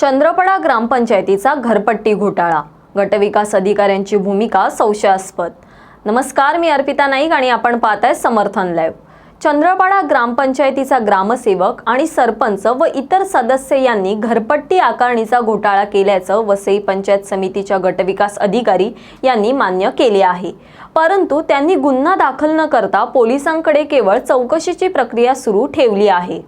चंद्रपडा ग्रामपंचायतीचा घरपट्टी घोटाळा. गटविकास अधिकाऱ्यांची भूमिका संशयास्पद. नमस्कार मी अर्पिता नाईक आणि आपण पाहताय समर्थन लाईव्ह. चंद्रपाडा ग्रामपंचायतीचा ग्रामसेवक आणि सरपंच व इतर सदस्य यांनी घरपट्टी आकारणीचा घोटाळा केल्याचं वसई पंचायत समितीच्या गटविकास अधिकारी यांनी मान्य केले आहे. परंतु त्यांनी गुन्हा दाखल न करता पोलिसांकडे केवळ चौकशीची प्रक्रिया सुरू ठेवली आहे.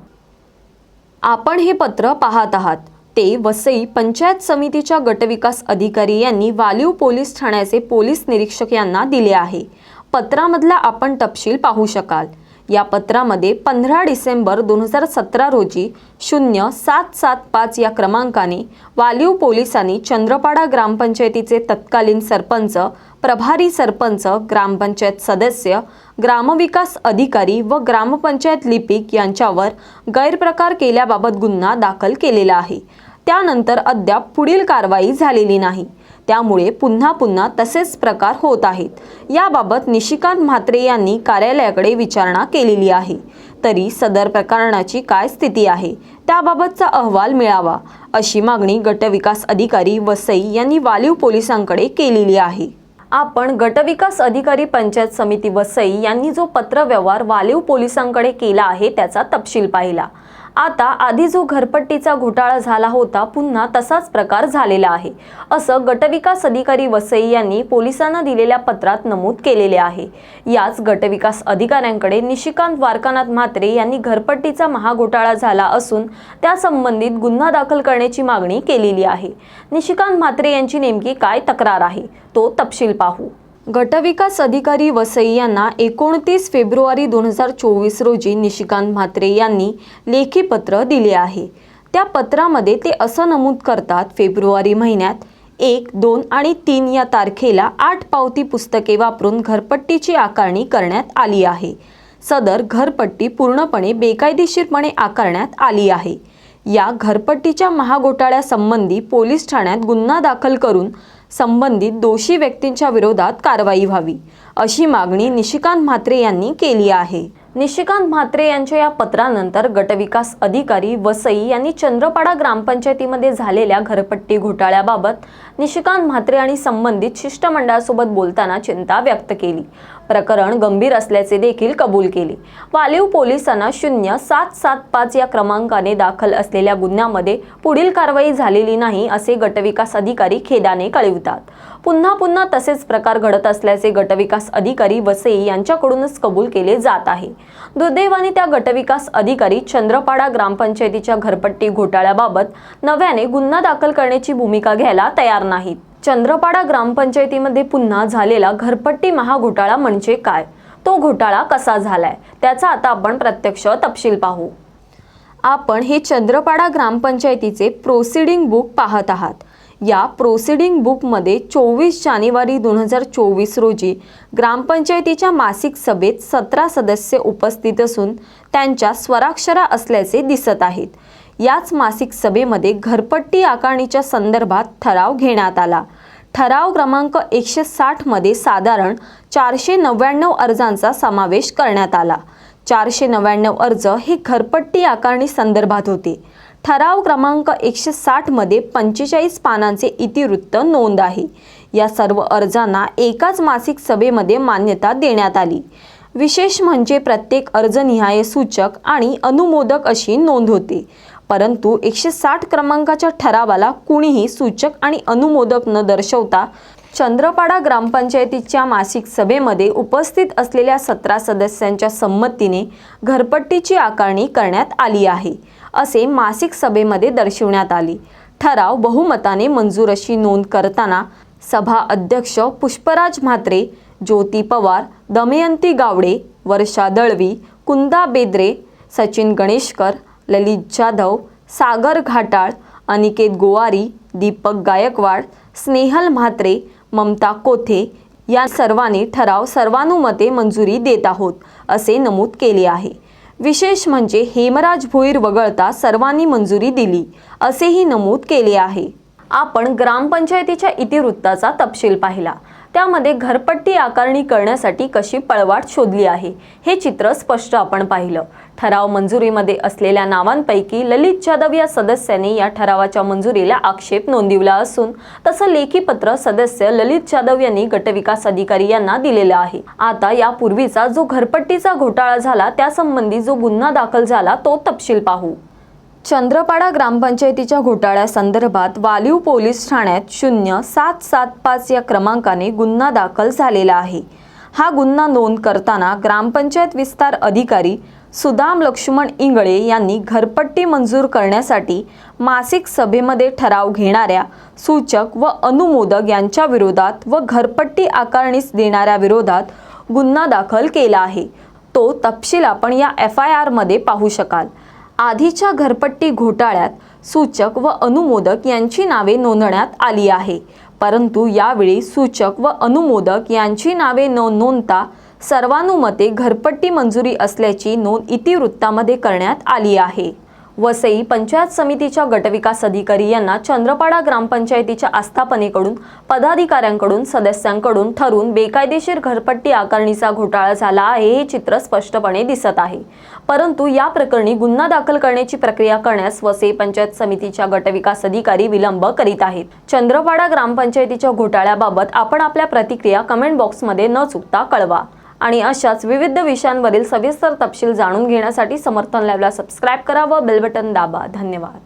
आपण हे पत्र पाहत आहात. ते वसई पंचायत समितीच्या गटविकास अधिकारी यांनी वालीव पोलीस ठाण्याचे पोलीस निरीक्षक यांना दिले आहे. पत्रामधला आपण तपशील पाहू शकाल. या पत्रामध्ये पंधरा डिसेंबर दोन हजार सतरा रोजी शून्य सात सात पाच या क्रमांकाने वालीव पोलिसांनी चंद्रपाडा ग्रामपंचायतीचे तत्कालीन सरपंच प्रभारी सरपंच ग्रामपंचायत सदस्य ग्रामविकास अधिकारी व ग्रामपंचायत लिपिक यांच्यावर गैरप्रकार केल्याबाबत गुन्हा दाखल केलेला आहे. त्यानंतर अद्याप पुढील कारवाई झालेली नाही. त्यामुळे पुन्हा पुन्हा तसेच प्रकार होत आहेत. याबाबत निशिकांत म्हात्रे यांनी कार्यालयाकडे विचारणा केलेली आहे. तरी सदर प्रकरणाची काय स्थिती आहे? त्याबाबतचा अहवाल मिळावा अशी मागणी गटविकास अधिकारी वसई यांनी वालीव पोलिसांकडे केलेली आहे. आपण गटविकास अधिकारी पंचायत समिती वसई यांनी जो पत्रव्यवहार वालीव पोलिसांकडे केला आहे त्याचा तपशील पाहिला. आता आधी जो घरपट्टीचा घोटाळा झाला होता पुन्हा तसाच प्रकार झालेला आहे. असं गटविकास अधिकारी वसई यांनी पोलिसांना दिलेल्या पत्रात नमूद केलेले आहे. याच गटविकास अधिकाऱ्यांकडे निशिकांत द्वारकानाथ म्हात्रे यांनी घरपट्टीचा महाघोटाळा झाला असून त्यासंबंधित गुन्हा दाखल करण्याची मागणी केलेली आहे. निशिकांत म्हात्रे यांची नेमकी काय तक्रार आहे? तो तपशील पाहू. गटविकास अधिकारी वसई यांना एकोणतीस फेब्रुवारी दोन हजार चोवीस रोजी निशिकांत म्हात्रे यांनी लेखी पत्र दिले आहे. त्या पत्रामध्ये ते असं नमूद करतात फेब्रुवारी महिन्यात एक दोन आणि तीन या तारखेला आठ पावती पुस्तके वापरून घरपट्टीची आकारणी करण्यात आली आहे. सदर घरपट्टी पूर्णपणे बेकायदेशीरपणे आकारण्यात आली आहे. या घरपट्टीच्या महाघोटाळ्यासंबंधी पोलीस ठाण्यात गुन्हा दाखल करून संबंधित दोषी व्यक्तींच्या विरोधात कारवाई व्हावी अशी मागणी निशिकांत म्हात्रे यांनी केली आहे. निशिकांत म्हात्रे यांच्या या पत्रानंतर गटविकास अधिकारी वसई यांनी चंद्रपाडा ग्रामपंचायतीमध्ये झालेल्या घरपट्टी घोटाळ्याबाबत निशिकांत म्हात्रे आणि संबंधित शिष्टमंडळासोबत बोलताना चिंता व्यक्त केली. प्रकरण गंभीर असल्याचे देखील कबूल केले. वालीव पोलिसांना शून्य सात सात पाच या क्रमांकाने दाखल असलेल्या गुन्ह्यामध्ये पुढील कारवाई झालेली नाही असे गटविकास अधिकारी खेदाने कळवितात. पुन्हा पुन्हा तसेच प्रकार घडत असल्याचे गटविकास अधिकारी वसई यांच्याकडूनच कबूल केले जात आहे. दुर्दैवाने त्या गटविकास अधिकारी चंद्रपाडा ग्रामपंचायतीच्या घरपट्टी घोटाळ्याबाबत नव्याने गुन्हा दाखल करण्याची भूमिका घ्यायला तयार नाहीत. चंद्रपाडा ग्रामपंचायतीमध्ये पुन्हा झालेला घरपट्टी महाघोटाळा म्हणजे काय? तो घोटाळा कसा झालाय? त्याचा आता आपण प्रत्यक्ष तपशील पाहू. आपण हे चंद्रपाडा ग्रामपंचायतीचे प्रोसिडिंग बुक पाहत आहात. या प्रोसिडिंग बुकमध्ये चोवीस जानेवारी दोन हजार चोवीस रोजी ग्रामपंचायतीच्या मासिक सभेत सतरा सदस्य उपस्थित असून त्यांच्या स्वराक्षरा असल्याचे दिसत आहेत. याच मासिक सभेमध्ये घरपट्टी आकारणीच्या संदर्भात ठराव घेण्यात आला. ठराव क्रमांक एकशे साठमध्ये साधारण चारशे नव्याण्णव अर्जांचा समावेश करण्यात आला. चारशे नव्याण्णव अर्ज हे घरपट्टी आकारणी संदर्भात होते. ठराव क्रमांक एकशे साठमध्ये पंचेचाळीस पानांचे इतिवृत्त नोंद आहे. या सर्व अर्जांना एकाच मासिक सभेमध्ये मान्यता देण्यात आली. विशेष म्हणजे प्रत्येक अर्जनिहाय सूचक आणि अनुमोदक अशी नोंद होते. परंतु एकशे साठ क्रमांकाच्या ठरावाला कुणीही सूचक आणि अनुमोदक न दर्शवता चंद्रपाडा ग्रामपंचायतीच्या मासिक सभेमध्ये उपस्थित असलेल्या सतरा सदस्यांच्या संमतीने घरपट्टीची आकारणी करण्यात आली आहे असे मासिक सभेमध्ये दर्शवण्यात आली. ठराव बहुमताने मंजूर अशी नोंद करताना सभा अध्यक्ष पुष्पराज म्हात्रे ज्योती पवार दमयंती गावडे वर्षा दळवी कुंदा बेद्रे सचिन गणेशकर ललित जाधव सागर घाटाळ अनिकेत गोवारी दीपक गायकवाड स्नेहल म्हात्रे ममता कोथे या सर्वांनी ठराव सर्वानुमते मंजुरी देत आहोत असे नमूद केले आहे. विशेष म्हणजे हेमराज भोईर वगळता सर्वांनी मंजुरी दिली असेही नमूद केले आहे. आपण ग्रामपंचायतीच्या इतिवृत्ताचा तपशील पाहिला. त्यामध्ये घरपट्टी आकारणी करण्यासाठी कशी पळवाट शोधली आहे हे चित्र स्पष्ट आपण पाहिलं. ठराव मंजुरीमध्ये असलेल्या नावांपैकी ललित जाधव या सदस्याने या ठरावाच्या मंजुरीला आक्षेप नोंदविला असून तसं लेखी पत्र सदस्य ललित जाधव यांनी गटविकास अधिकारी यांना दिलेलं आहे. आता यापूर्वीचा जो घरपट्टीचा घोटाळा झाला त्यासंबंधी जो गुन्हा दाखल झाला तो तपशील पाहू. चंद्रपाडा ग्रामपंचायतीच्या घोटाळ्यासंदर्भात वालीव पोलीस ठाण्यात शून्य सात सात पाच या क्रमांकाने गुन्हा दाखल झालेला आहे. हा गुन्हा नोंद करताना ग्रामपंचायत विस्तार अधिकारी सुदाम लक्ष्मण इंगळे यांनी घरपट्टी मंजूर करण्यासाठी मासिक सभेमध्ये ठराव घेणाऱ्या सूचक व अनुमोदक यांच्या विरोधात व घरपट्टी आकारणीस देणाऱ्या विरोधात गुन्हा दाखल केला आहे. तो तपशील आपण या एफ आय आरमध्ये पाहू शकाल. आधीच्या घरपट्टी घोटाळ्यात सूचक व अनुमोदक यांची नावे नोंदण्यात आली आहे. परंतु यावेळी सूचक व अनुमोदक यांची नावे न नोंदता सर्वानुमते घरपट्टी मंजुरी असल्याची नोंद इतिवृत्तामध्ये करण्यात आली आहे. वसई पंचायत समितीच्या गटविकास अधिकारी यांना चंद्रपाडा ग्रामपंचायतीच्या आस्थापनेकडून पदाधिकाऱ्यांकडून सदस्यांकडून ठरून बेकायदेशीर घरपट्टी आकारणीचा घोटाळा झाला आहे हे चित्र स्पष्टपणे दिसत आहे. परंतु या प्रकरणी गुन्हा दाखल करण्याची प्रक्रिया करण्यास वसई पंचायत समितीच्या गटविकास अधिकारी विलंब करीत आहेत. चंद्रपाडा ग्रामपंचायतीच्या घोटाळ्याबाबत आपण आपल्या प्रतिक्रिया कमेंट बॉक्समध्ये न चुकता कळवा. आणि अशाच विविध विषयांवरील सविस्तर तपशील जाणून घेण्यासाठी समर्थन लॅबला सबस्क्राईब करा व बेल बटन दाबा. धन्यवाद.